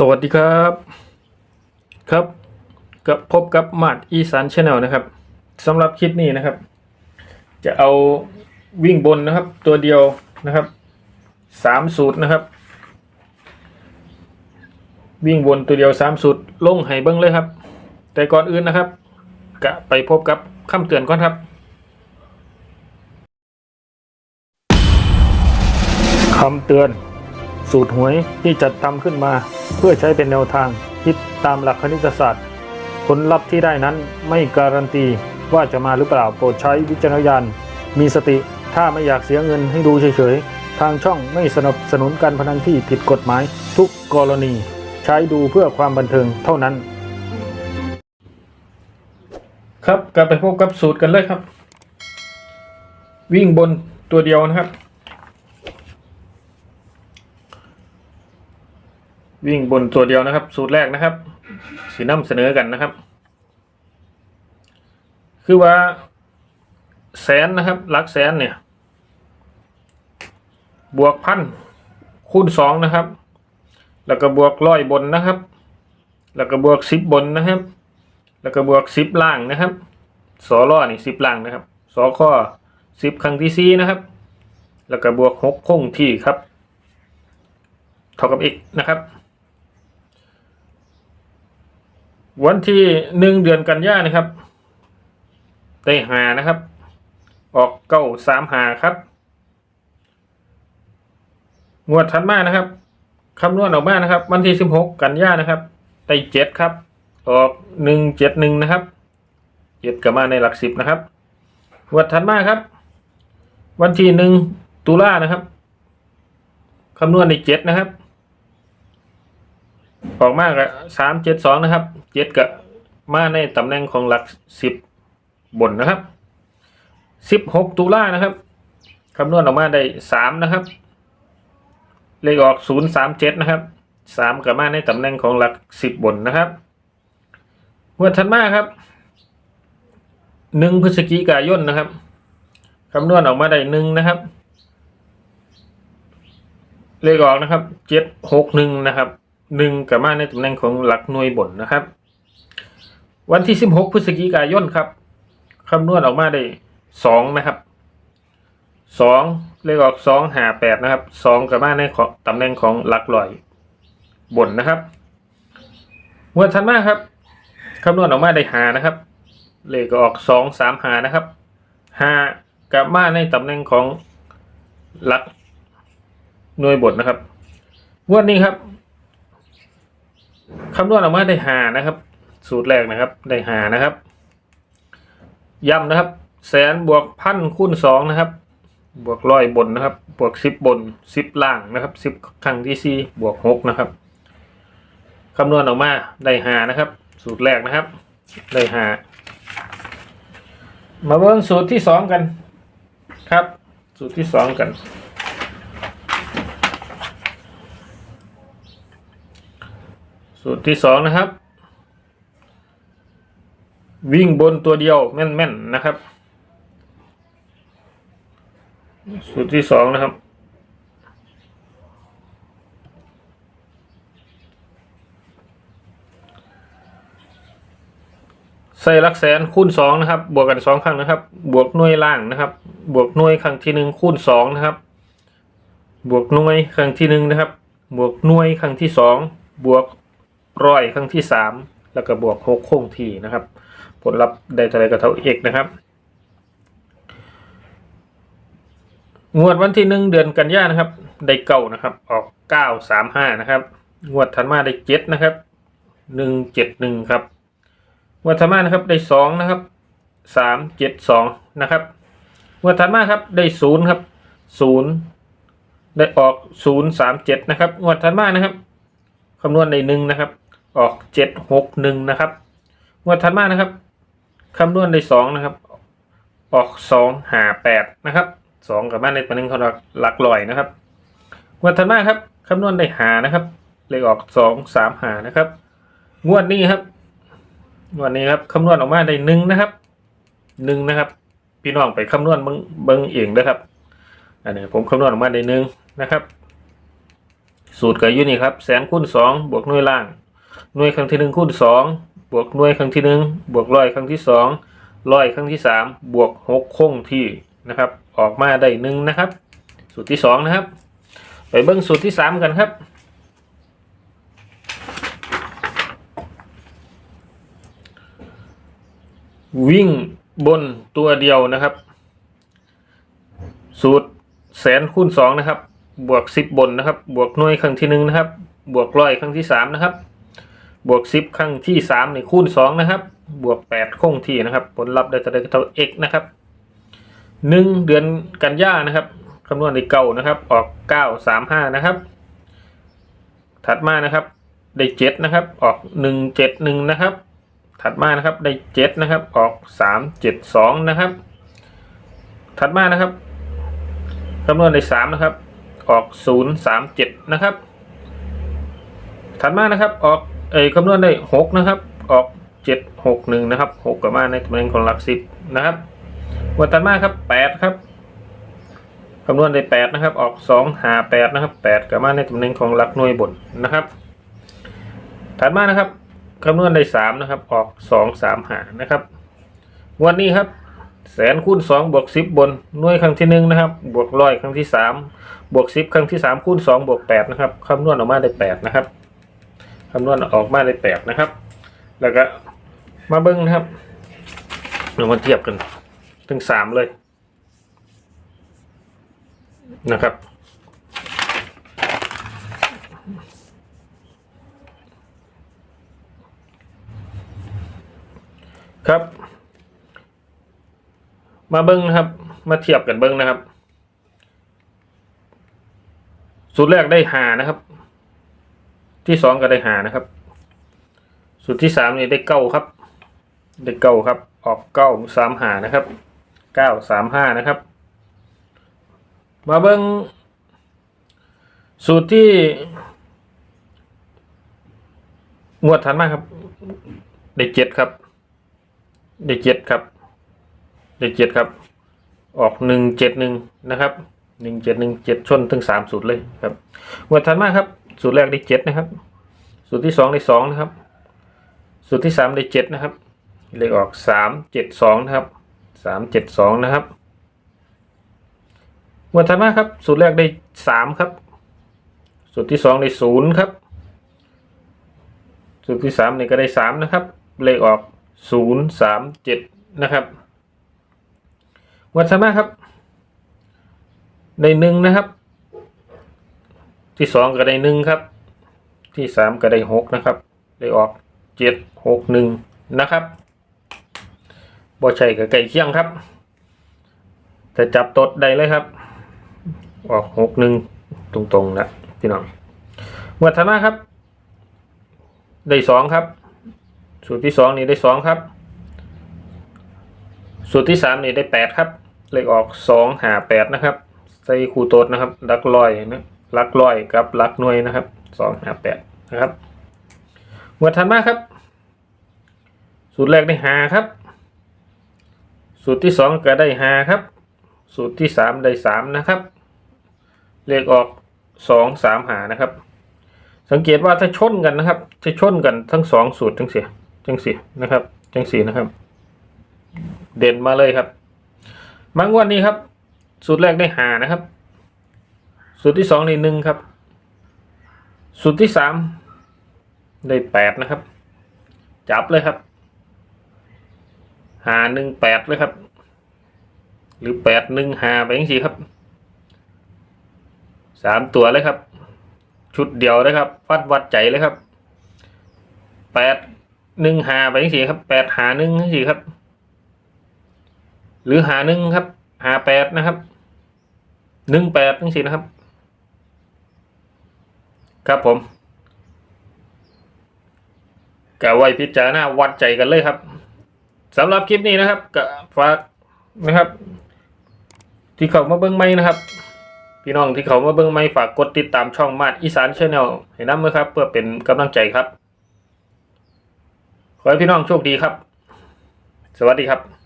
สวัสดีครับ ครับกับพบกับมาดอีสานชาแนลนะครับสำหรับคลิปนี้นะครับ จะเอาวิ่งบนนะครับ ตัวเดียวนะครับสามสูตรนะครับ วิ่งบนตัวเดียวสามสูตรลงให้เบิ้งเลยครับ แต่ก่อนอื่นนะครับกะไปพบกับคำเตือนก่อนครับคำเตือน สูตรหวยที่จัดทำขึ้นมา เพื่อใช้เป็นแนวทางคิดตามหลักคณิตศาสตร์ ผลลัพธ์ที่ได้นั้นไม่การันตีว่าจะมาหรือเปล่าโปรดใช้วิจารณญาณมีสติถ้าไม่อยากเสียเงินให้ดูเฉยๆ ทางช่องไม่สนับสนุนการพนันที่ผิดกฎหมาย ทุกกรณี ใช้ดูเพื่อความบันเทิงเท่านั้น ครับกลับไปพบกับสูตรกันเลยครับ วิ่งบนตัวเดียวนะครับ วิ่งบนตัวเดียวนะครับ สูตรแรกนะครับสีน้ำเสนอกันนะครับ คือว่า แสนนะครับหลักแสนเนี่ย บวกพันคูณสองนะครับ แล้วก็บวกร้อยบนนะครับ แล้วก็บวกสิบบนนะครับ แล้วก็บวกสิบล่างนะครับสอล่อนี่สิบล่างนะครับสอข้อสิบครั้งที่สี่นะครับ แล้วก็บวกหกคงที่ครับ เท่ากับอีกนะครับ วันที่หนึ่งเดือนกันยานะครับได้หานะครับ ออกเก้าสามหาครับ งวดถัดมานะครับคำนวณออกมานะครับ วันที่สิบหกกันยานะครับได้เจ็ดครับ ออกหนึ่งเจ็ดหนึ่งนะครับเจ็ดกับมาในหลักสิบนะครับงวดถัดมาครับ วันที่หนึ่งตุลานะครับคำนวณในเจ็ดนะครับ ออกมากสามเจ็ดสองนะครับ เจ็ดกับมาในตำแหน่งของหลักสิบบนนะครับสิบหกตุลานะครับคำนวณออกมาได้สามนะครับ เลขออกศูนย์สามเจ็ดนะครับสามกับมาในตำแหน่งของหลักสิบบนนะครับงวดถัดมาครับหนึ่งพฤศจิกายนนะครับคำนวณออกมาได้หนึ่งนะครับ เลขออกนะครับเจ็ดหกหนึ่งนะครับหนึ่งกับมาในตำแหน่งของหลักหน่วยบนนะครับ วันที่สิบหกพฤศจิกายนครับคำนวณออกมาได้สองนะครับสองเลขออกสองหาแปดนะครับสองกับมาในตำแหน่งของหลักลอย บนนะครับงวดถัดมาครับคำนวณออกมาได้หานะครับ เลขออกสองสามหานะครับห้ากับมาในตำแหน่งของหลักหน่วยบทนะครับงวดนี้ครับคำนวณออกมาได้หานะครับ สูตรแรกนะครับ ได้หานะครับ ย้ำนะครับ แสนบวกพันคูณสองนะครับ บวกร้อยบนนะครับ บวกสิบบนสิบล่างนะครับสิบครั้งที่สี่บวกหกนะครับคำนวณออกมาได้หานะครับ สูตรแรกนะครับ ได้หามาเบิ่งสูตรที่สองกันครับ สูตรที่สองกัน สูตรที่สองนะครับ วิ่งบนตัวเดียวแม่นๆนะครับ สูตรที่สองนะครับ ใส่ลักแสนคูณสองนะครับ บวกกันสองครั้งนะครับ บวกหน่วยล่างนะครับ บวกหน่วยครั้งที่หนึ่งคูณสองนะครับ บวกหน่วยครั้งที่หนึ่งนะครับ บวกหน่วยครั้งที่สองบวกร้อยครั้งที่สามแล้วก็บวกหกคงที่นะครับ ผลลัพธ์ได้เท่าไรก็เท่าเอกนะครับ งวดวันที่หนึ่งเดือนกันยานะครับ ได้เก้านะครับ ออกเก้าสามห้านะครับ งวดถัดมาได้เจ็ดนะครับหนึ่งเจ็ดหนึ่งครับ งวดถัดมานะครับได้สองนะครับสามเจ็ดสองนะครับ งวดถัดมาครับได้ศูนย์ครับศูนย์ได้ออกศูนย์สามเจ็ดนะครับ งวดถัดมานะครับ คำนวณในหนึ่งนะครับ ออกเจ็ดหกหนึ่งนะครับ งวดถัดมานะครับ คำนวณได้สองนะครับ ออกสองหาแปดนะครับสองกับบ้านในตัวหนึงเขาหลักลอยนะครับงวดถัดมาครับคำนวณได้หานะครับ เลขออกสองสามหานะครับ งวดนี้ครับงวดนี้ครับคำนวณออกมาได้หนึ่งนะครับหนึ่งนะครับ พี่น้องไปคำนวณเบิ่งเบิ่งเองนะครับ อันนี้ผมคำนวณออกมาได้หนึ่งนะครับ สูตรก็อยู่นี่ครับ แสนคูณสองบวกหน่วยล่างหน่วยครั้งที่หนึ่งคูณสอง บวกหน่วยครั้งที่หนึ่งบวกร้อยครั้งที่สองร้อยครั้งที่สามบวกหกคงที่นะครับ ออกมาได้หนึ่งนะครับ สูตรที่สองนะครับ ไปเบิ้งสูตรที่สามกันครับวิ่งบนตัวเดียวนะครับ สูตรแสนคูณสองนะครับ บวกสิบบนนะครับ บวกหน่วยครั้งที่หนึ่งนะครับ บวกร้อยครั้งที่สามนะครับ บวกสิบครั้งที่สามในคูณสองนะครับ บวกแปดคงที่นะครับ ผลลัพธ์ได้เท่าใดก็เท่า x นะครับหนึ่งเดือนกันยานะครับคำนวณในเก่านะครับ ออกเก้าสามห้านะครับ ถัดมานะครับ ได้เจ็ดนะครับ ออกหนึ่งเจ็ดหนึ่งนะครับ ถัดมานะครับ ได้เจ็ดนะครับ ออกสามเจ็ดสองนะครับ ถัดมานะครับคำนวณในสามนะครับ ออกศูนย์สามเจ็ดนะครับ ถัดมานะครับ ออก เอ้ยคำนวณได้หกนะครับ ออกเจ็ดหกหนึ่งนะครับหกกับมาในตำแหน่งของหลักสิบนะครับ วันถัดมาครับแปดครับคำนวณได้แปดนะครับ ออกสองหาแปดนะครับแปดกับมาในตำแหน่งของหลักหน่วยบนนะครับ ถัดมานะครับคำนวณได้สามนะครับ ออกสองสามหานะครับ วันนี้ครับแสนคูณสองบวกสิบบนหน่วยครั้งที่หนึ่งนะครับ บวกร้อยครั้งที่สามบวกสิบครั้งที่สามคูณสองบวกแปดนะครับคำนวณออกมาได้แปดนะครับ คำนวณออกมาได้แปดนะครับ แล้วก็มาเบิ้งนะครับเรามาเทียบกันถึงสามเลยนะครับ ครับ มาเบิ้งนะครับ มาเทียบกันเบิ้งนะครับสูตรแรกได้หานะครับ ที่สองก็ได้หานะครับ สูตรที่สามนี่ได้เก้าครับ ได้เก้าครับ ออกเก้าสามหานะครับเก้าสามห้านะครับ มาเบิ้งสูตรที่งวดถัดมาครับ ได้เจ็ดครับ ได้เจ็ดครับ ได้เจ็ดครับ ออกหนึ่งเจ็ดหนึ่งนะครับหนึ่งเจ็ดหนึ่งเจ็ดชนถึงสามสูตรเลยครับงวดถัดมาครับ สูตรแรกได้เจ็ดนะครับ สูตรที่สองได้สองนะครับ สูตรที่สามได้เจ็ดนะครับ เลขออกสามเจ็ดสองนะครับสามเจ็ดสองนะครับงวดถัดมาครับ สูตรแรกได้สามครับ สูตรที่สองได้ศูนย์ครับ สูตรที่สามนี่ก็ได้สามนะครับ เลขออกศูนย์สามเจ็ดนะครับงวดถัดมาครับ ได้หนึ่งนะครับ ที่สองก็ได้หนึ่งครับ ที่สามก็ได้หกนะครับ ได้ออกเจ็ดหกหนึ่งนะครับบ่ใช่กับไก่เคียงครับ แต่จับตดได้เลยครับ ออกหกหนึ่งตรงๆนะพี่น้องวดถัดมาครับ ได้สองครับ สูตรที่สองนี่ได้สองครับ สูตรที่สามนี่ได้แปดครับ เลขออกสองหาแปดนะครับ ใส่คูโตดนะครับลักลอยนะ ลักลอยกับลักหน่วยนะครับสองหาแปดนะครับงวดถัดมาครับ สูตรแรกได้หาครับ สูตรที่สองก็ได้หาครับ สูตรที่สามได้สามนะครับ เลขออกสองสามหานะครับ สังเกตว่าถ้าชนกันนะครับจะชนกันทั้งสองสูตรทั้งเสียจังสีนะครับจังสีนะครับ เด่นมาเลยครับ มางวดนี้ครับ สูตรแรกได้หานะครับ สูตรที่สองได้หนึ่งครับ สูตรที่สามได้แปดนะครับ จับเลยครับ หาหนึ่งแปดเลยครับ หรือแปดหนึ่งหาไปยังสี่ครับสามตัวเลยครับ ชุดเดียวเลยครับวัดวัดใจเลยครับแปดหนึ่งหาไปยังสี่ครับแปดหาหนึ่งยังสี่ครับ หรือหาหนึ่งครับหาแปดนะครับหนึ่งแปดยังสี่นะครับ ครับผมกะไว้พิจารณาวัดใจกันเลยครับสำหรับคลิปนี้นะครับก็ฝากนะครับ ที่เขามาเบิ้งไม่นะครับ พี่น้องที่เขามาเบิ้งไม่ฝากกดติดตามช่องมาดอีสานชาแนลให้น้ำมือครับ เพื่อเป็นกำลังใจครับ ขอให้พี่น้องโชคดีครับ สวัสดีครับ